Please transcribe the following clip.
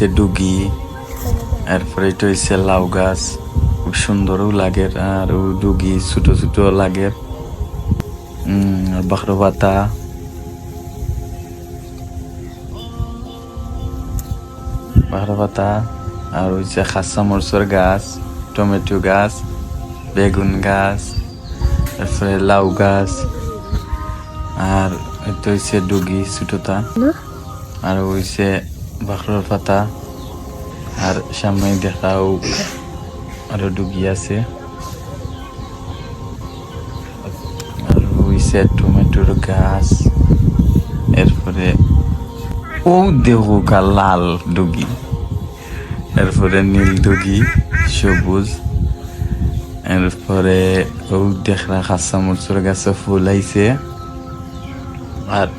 হইছে ডুগি এরপরে এটা হইছে লাউ গাছ। খুব সুন্দরও লাগে আর ও ডুগি ছোট ছোট লাগে। উম বাখরো পাতা। বাখরো পাতা আর হইছে খাসা মরচর গাছ টমেটো গাছ বেগুন গাছ তারপরে লাউ গাছ আর এটা হইছে ডুগি ছোটটা। আর হইছে বাখরোর পাতা আর সামনে দেখাও আরও ডুগি আছে। আর হইছে টমেটোর গাছ, এরপরে ও দেহু গা লাল ডুগি। এরপরে নীল ডুগি, সবুজ। এরপরে ও দেখরা খাসা মরচুর গাছে ফুল আইছে। আর